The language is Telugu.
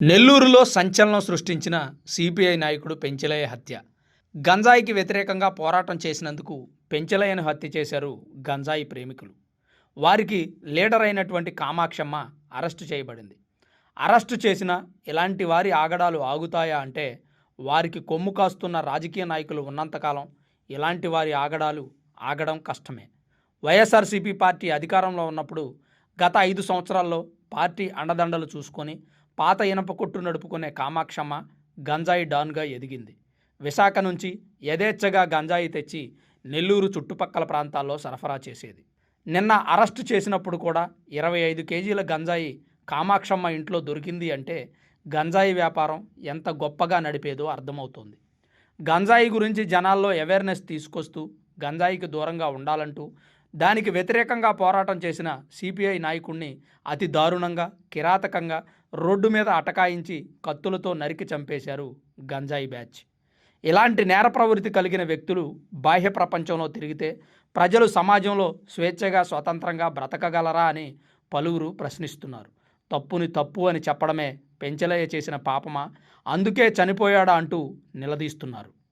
నెల్లూరులో సంచలనం సృష్టించిన సిపిఐ నాయకుడు పెంచలయ్య హత్య. గంజాయికి వ్యతిరేకంగా పోరాటం చేసినందుకు పెంచలయ్యను హత్య చేశారు గంజాయి ప్రేమికులు. వారికి లీడర్ అయినటువంటి కామాక్షమ్మ అరెస్టు చేయబడింది. అరెస్టు చేసిన ఇలాంటి వారి ఆగడాలు ఆగుతాయా అంటే వారికి కొమ్ము కాస్తున్న రాజకీయ నాయకులు ఉన్నంతకాలం ఇలాంటి వారి ఆగడాలు ఆగడం కష్టమే. వైఎస్ఆర్సీపీ పార్టీ అధికారంలో ఉన్నప్పుడు గత ఐదు సంవత్సరాల్లో పార్టీ అండదండలు చూసుకొని పాత ఇనప కొట్టు నడుపుకునే కామాక్షమ్మ గంజాయి డాన్గా ఎదిగింది. విశాఖ నుంచి యథేచ్ఛగా గంజాయి తెచ్చి నెల్లూరు చుట్టుపక్కల ప్రాంతాల్లో సరఫరా చేసేది. నిన్న అరెస్టు చేసినప్పుడు కూడా ఇరవై ఐదు కేజీల గంజాయి కామాక్షమ్మ ఇంట్లో దొరికింది అంటే గంజాయి వ్యాపారం ఎంత గొప్పగా నడిపేదో అర్థమవుతోంది. గంజాయి గురించి జనాల్లో అవేర్నెస్ తీసుకొస్తూ గంజాయికి దూరంగా ఉండాలంటూ దానికి వ్యతిరేకంగా పోరాటం చేసిన సిపిఐ నాయకుణ్ణి అతి దారుణంగా కిరాతకంగా రోడ్డు మీద అటకాయించి కత్తులతో నరికి చంపేశారు గంజాయి బ్యాచ్. ఇలాంటి నేర ప్రవృత్తి కలిగిన వ్యక్తులు బాహ్య ప్రపంచంలో తిరిగితే ప్రజలు సమాజంలో స్వేచ్ఛగా స్వతంత్రంగా బ్రతకగలరా అని పలువురు ప్రశ్నిస్తున్నారు. తప్పుని తప్పు అని చెప్పడమే పెంచలయ్య చేసిన పాపమా? అందుకే చనిపోయాడా అంటూ నిలదీస్తున్నారు.